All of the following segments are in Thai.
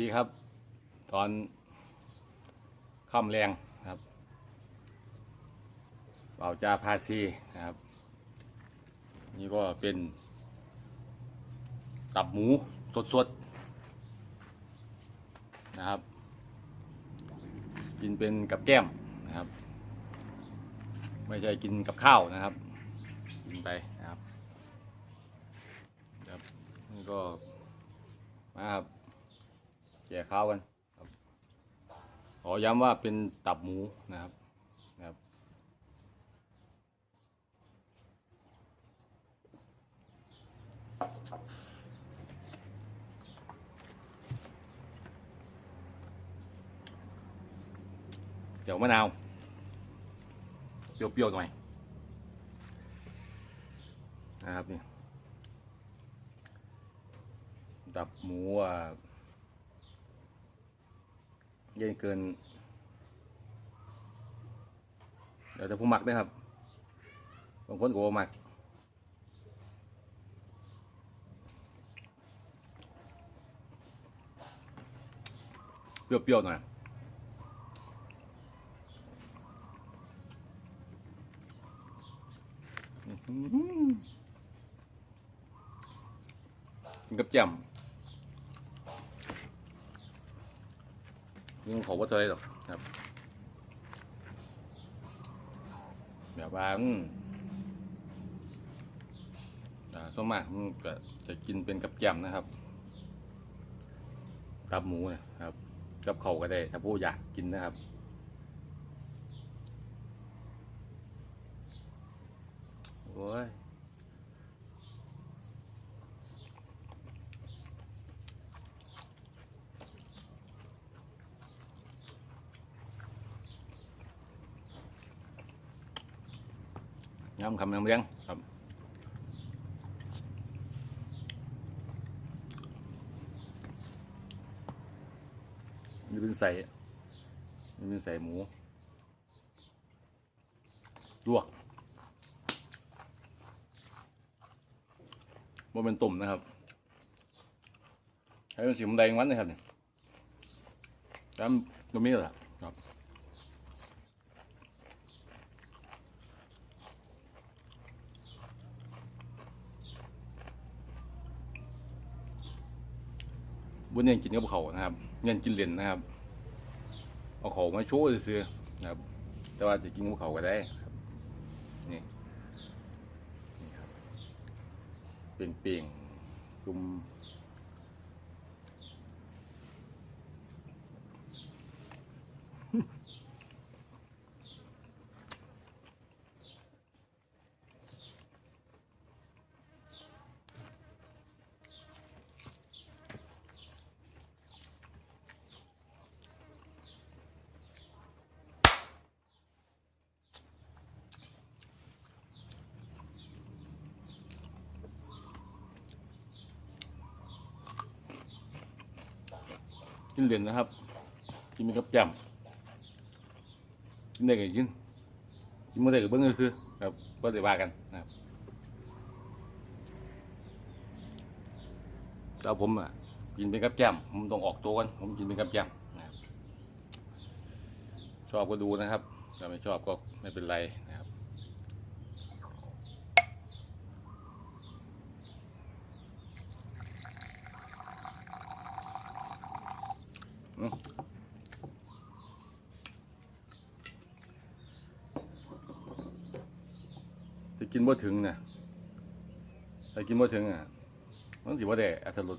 ดีครับ ตอนค่ำแรงครับเป่าจาพาซีนะครับ นี่ก็เป็น ตับหมูสดๆนะครับ กินเป็นกับแก้มนะครับ ไม่ใช่กินกับข้าวนะครับ กินไปนะครับครับนี่ก็มาครับ แก่ข้าวกันครับขอย้ำว่าเป็นตับหมูนะครับนะครับ เดี๋ยวมะนาว เปรี้ยวๆหน่อยนะครับนี่ตับหมูอะ เย็นเกิน เดี๋ยวจะผู้หมักด้วยครับบางคนก็หมักเปรี้ยวๆหน่อยกับแจ่ม ยังขอว่าเท่าไรหรอกครับ แบบว่าอืมอ่าส่วนมากก็จะกินเป็นกับแจ่มนะครับตับหมูนะครับ กับเขาก็ได้ ถ้าผู้อยากกินนะครับโอ้ย ย้ำคำยังเลี้ยงครับนี่เป็นใส่นี่เป็นใส่หมูลวกว่าเป็นตุ่มนะครับใช้เป็นสีมันแดงวันนะครับเนี่ยแล้วมันมีเหรอครั บนเนียนกินกับเขานะครับเนียนกินเหรียญนะครับ เอาเขามาโชว์ซื้อนะครับ แต่ว่าจะกินกับเขาก็ได้ครับนี่นี่ครับเป็นเปียงๆจุ่ม กินเหรียญนะครับ กินเป็นกับแจ่มกินได้ก็กินกินไม่ได้ก็เบิ้งก็คือครับก็ได้ว่ากันนะครับแต่ผมอะกินเป็นกับแจ่มผมต้องออกตัวกันผมกินเป็นกับแจ่มนะชอบก็ดูนะครับถ้าไม่ชอบก็ไม่เป็นไรนะครับ ถ้ากินบ่ถึงนี่ยถ้ากินบ่ถึงอะ มันสิบ่ได้อัตรส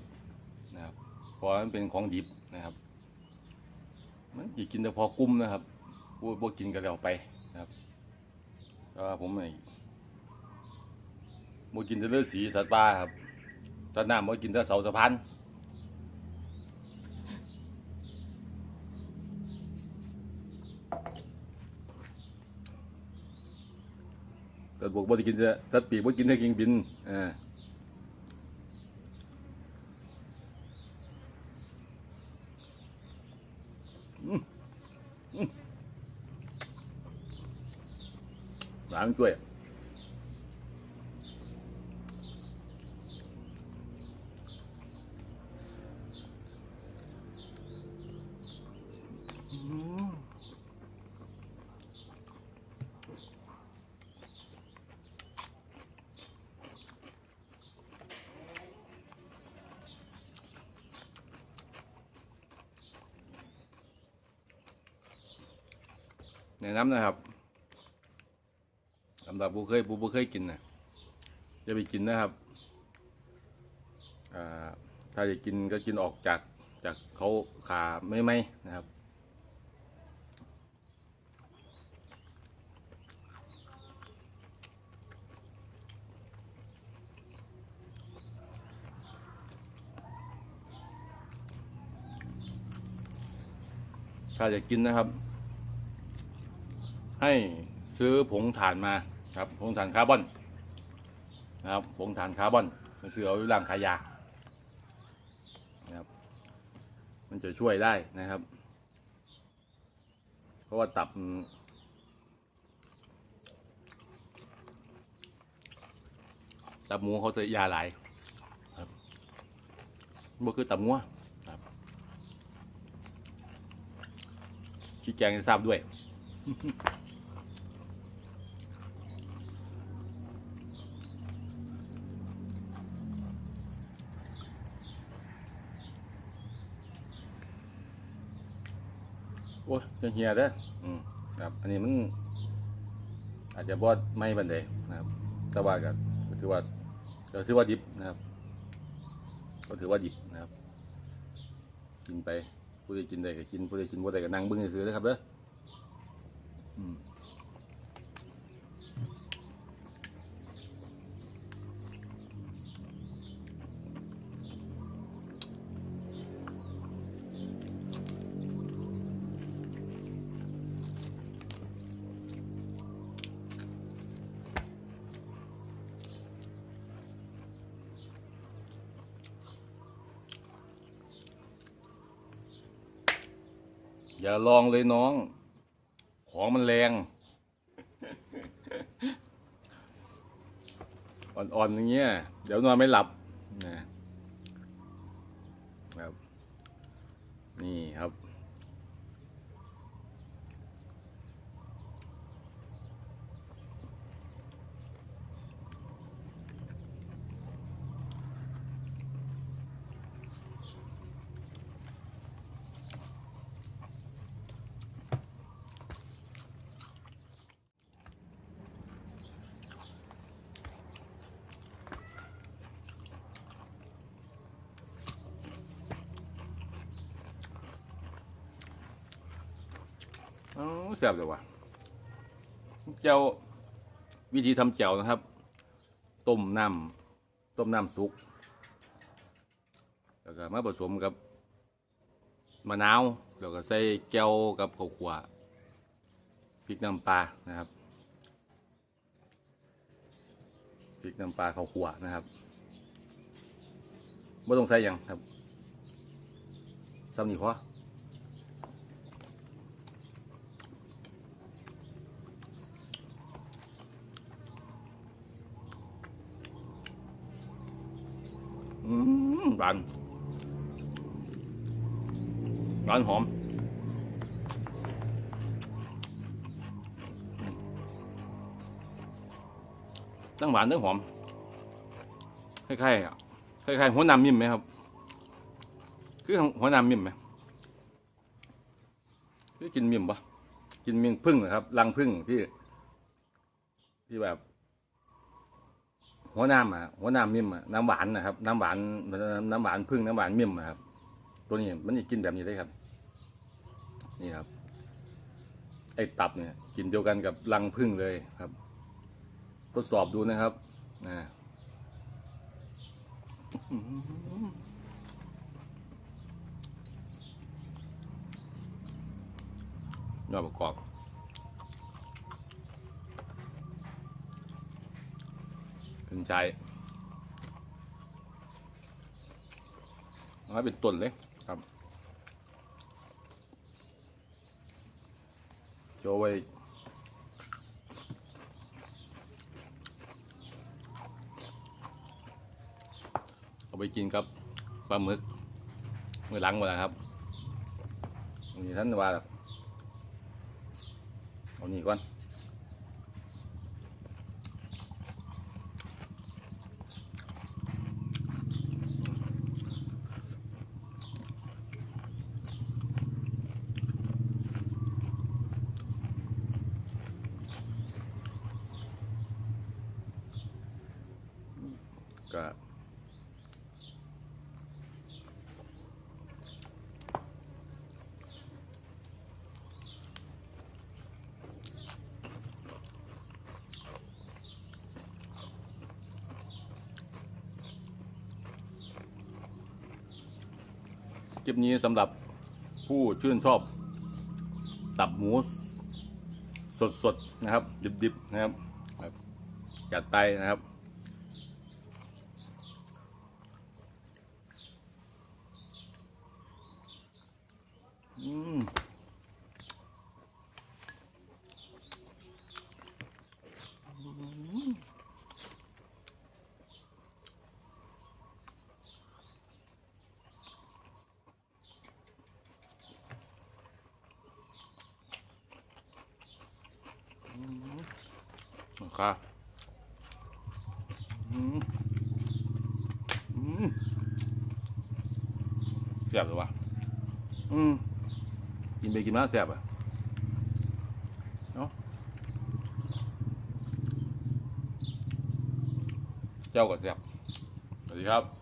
นะครับเพราะมันเป็นของดิบนะครับ มันสิกินแต่พอกุ้มนะครับบ่บ่กินก็แล้วไปนะครับแต่ว่าผมไม่บ่กินแต่เลือดสีสัตว์ป่าครับสัตว์น้ำบ่กินแต่เสาสะพาน สัตว์บกบ่ได้กินแต่สัตว์ปีกบ่กินให้กิงบินอ่าหลานช่วย แนะนำนะครับสำหรับผู้เคยผู้บ่เคยกินนะจะไปกินนะครับถ้าจะกินก็กินออกจากจากเขาขาไม่ไหมนะครับ ถ้าจะกินนะครับ ให้ซื้อผงถ่านมาครับผงถ่านคาร์บอนนะครับผงถ่านคาร์บอนมันคือเอาไว้ล้างขายยานะครับมันจะช่วยได้นะครับ เพราะว่าตับ ตับหมูเขาจะยาหลายครับบ่คือตับงัวครับขี้แกงจะทราบด้วย โอ้ยจะเฮียเด้ออืมครับ อันนี้มัน อาจจะบอดไม่บันไดนะครับแต่ว่าก็ก็ถือว่าก็ถือว่าดิบนะครับ ก็ถือว่าดิบนะครับ กินไปผู้ใดกินได้ก็กินผู้ใดกินบ่ได้ก็นั่งเบิ่งซื่อๆนะครับเด้ออืม อย่าลองเลยน้อง ของมันแรง อ่อนๆอย่างเงี้ย เดี๋ยวนอนไม่หลับนะครับ นี่ครับ อ๋อ แซ่บเลยว่ะเจ้าวิธีทำเจียวนะครับ ต้มน้ำต้มน้ำสุกแล้วก็มาผสมกับมะนาวแล้วก็ใส่แก้วกับข้าวคั่วพริกน้ำปลานะครับพริกน้ำปลาข้าวคั่วนะครับไม่ต้องใส่ยังครับซ้ำนี่พอม หวานหวานหอมอืมทั้งหวานทั้งหอมคล้ายๆอะคล้ายๆหัวนามมิ่มไหมครับ คือหัวนามมิ่มไหมคือกินมิ่มปะกินมิ่มพึ่งนะครับ รังพึ่งที่ที่แบบ หัวน้ำอะหัวน้ำมิ่มอะน้ำหวานนะครับ น้ำหวานน้ำหวานพึ่งน้ำหวานมิ่มนะครับ ตัวนี้มันจะกินแบบนี้ได้ครับ นี่ครับ ไอ้ตับเนี่ยกินเดียวกันกับรังพึ่งเลยครับ ทดสอบดูนะครับนะยอดประกอบ ใจเอาไว้เป็นต้นเลยครับโจไว้เอาไปกินครับปลาหมึกเมื่อหลังหมดแล้วครับนี่ท่านว่าเอานี่ก่อน ก็คลิปนี้สำหรับผู้ชื่นชอบตับหมูสดๆนะครับ ดิบๆนะครับครับจัดไปนะครับ อืม ครับอืมอืมแซ่บเลยวะอืมกินไปกินมาแซ่บอะเนาะเจ้าก็แซ่บสวัสดีครับ